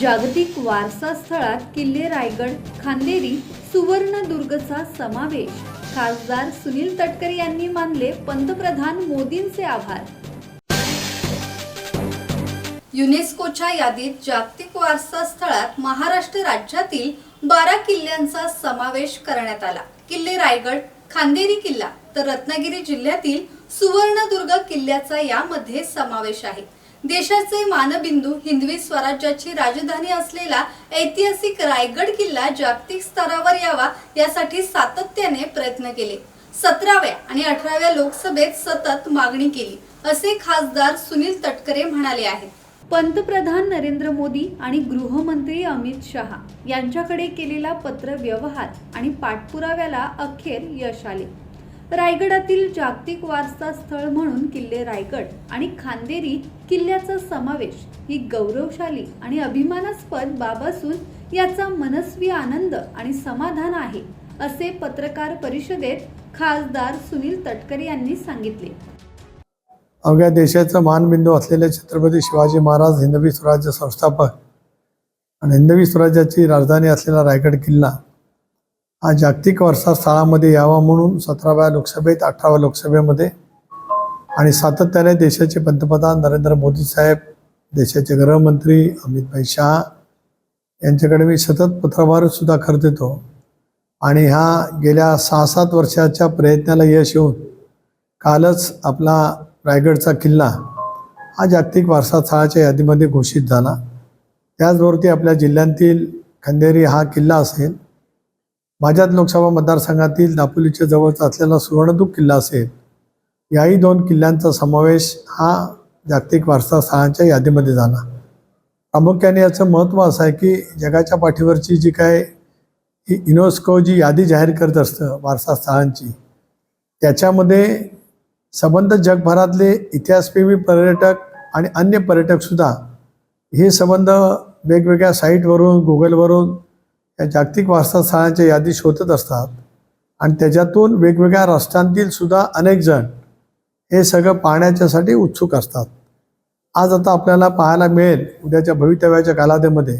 जागतिक वारसा स्थळात किल्ले रायगड खांदेरी सुवर्णदुर्गचा समावेश. खासदार सुनील तटकरे यांनी मानले पंतप्रधान मोदींचे आभार. युनेस्कोच्या यादीत जागतिक वारसा स्थळात महाराष्ट्र राज्यातील बारा किल्ल्यांचा समावेश करण्यात आला. किल्ले रायगड खांदेरी किल्ला तर रत्नागिरी जिल्ह्यातील सुवर्णदुर्ग किल्ल्याचा यामध्ये समावेश आहे. देशाचे मानबिंदू हिंदवी स्वराज्याची राजधानी असलेला ऐतिहासिक रायगड किल्ला जागतिक स्तरावर यावा यासाठी सातत्याने प्रयत्न केले. सतराव्या आणि अठराव्या लोकसभेत सतत मागणी केली असे खासदार सुनील तटकरे म्हणाले आहेत. पंतप्रधान नरेंद्र मोदी आणि गृहमंत्री अमित शहा यांच्याकडे केलेला पत्र व्यवहार आणि पाठपुराव्याला अखेर यश आले. रायगडातील जागतिक वारसा स्थळ म्हणून किल्ले रायगड आणि खांदेरी किल्ल्याचा समावेश ही गौरवशाली आणि अभिमानास्पद बाब असून याचा मनस्वी आनंद आणि समाधान आहे असे पत्रकार परिषदेत खासदार सुनील तटकरे यांनी सांगितले. अवघ्या देशाचा मानबिंदू असलेले छत्रपती शिवाजी महाराज हिंदवी स्वराज्य संस्थापक आणि हिंदवी स्वराज्याची राजधानी असलेला रायगड किल्ला हा जागतिक वारसा स्थळामध्ये यावा म्हणून सतराव्या लोकसभेत अठराव्या लोकसभेमध्ये आणि सातत्याने देशाचे पंतप्रधान नरेंद्र मोदी साहेब देशाचे गृहमंत्री अमितभाई शहा यांच्याकडे मी सतत पत्रभारसुद्धा करत येतो. आणि ह्या गेल्या सहा सात वर्षाच्या प्रयत्नाला यश येऊन कालच आपला रायगडचा किल्ला हा जागतिक वारसा स्थळाच्या यादीमध्ये घोषित झाला. त्याचबरोबर आपल्या जिल्ह्यातील खंदेरी हा किल्ला असेल माझ्याच लोकसभा मतदारसंघातील दापोलीच्या जवळचा असलेला सुवर्णदूक किल्ला असेल याही दोन किल्ल्यांचा समावेश हा जागतिक वारसा स्थळांच्या यादीमध्ये झाला. प्रामुख्याने याचं महत्त्व असं आहे की जगाच्या पाठीवरची जी काय ही युनेस्को जी यादी जाहीर करत असतं वारसा स्थळांची त्याच्यामध्ये संबंध जगभरातले इतिहासप्रेमी पर्यटक आणि अन्य पर्यटकसुद्धा हे संबंध वेगवेगळ्या साईटवरून गुगलवरून या जागतिक वारसा स्थळांच्या यादी शोधत असतात. आणि त्याच्यातून वेगवेगळ्या राष्ट्रांतील सुद्धा अनेक जण हे सगळं पाहण्याच्यासाठी उत्सुक असतात. आज आता आपल्याला पाहायला मिळेल उद्याच्या भवितव्याच्या कालावधीमध्ये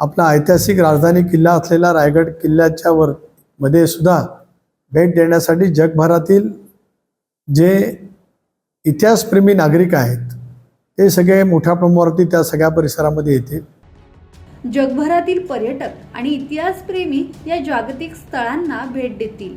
आपला ऐतिहासिक राजधानी किल्ला असलेला रायगड किल्ल्याच्या वर मध्ये सुद्धा भेट देण्यासाठी जगभरातील जे इतिहासप्रेमी नागरिक आहेत ते सगळे मोठ्या प्रमाणावरती त्या सगळ्या परिसरामध्ये येतील. जगभरातील पर्यटक आणि इतिहासप्रेमी या जागतिक स्थळांना भेट देतील.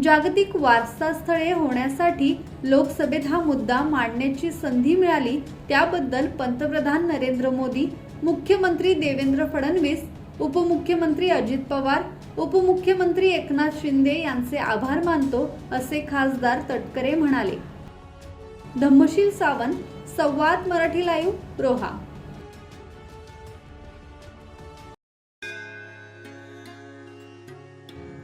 जागतिक वारसा स्थळे होण्यासाठी लोकसभेत हा मुद्दा मांडण्याची संधी मिळाली त्याबद्दल पंतप्रधान नरेंद्र मोदी मुख्यमंत्री देवेंद्र फडणवीस उपमुख्यमंत्री अजित पवार उपमुख्यमंत्री एकनाथ शिंदे यांचे आभार मानतो असे खासदार तटकरे म्हणाले. धम्मशील सावंत संवाद मराठी लाईव्ह रोहा.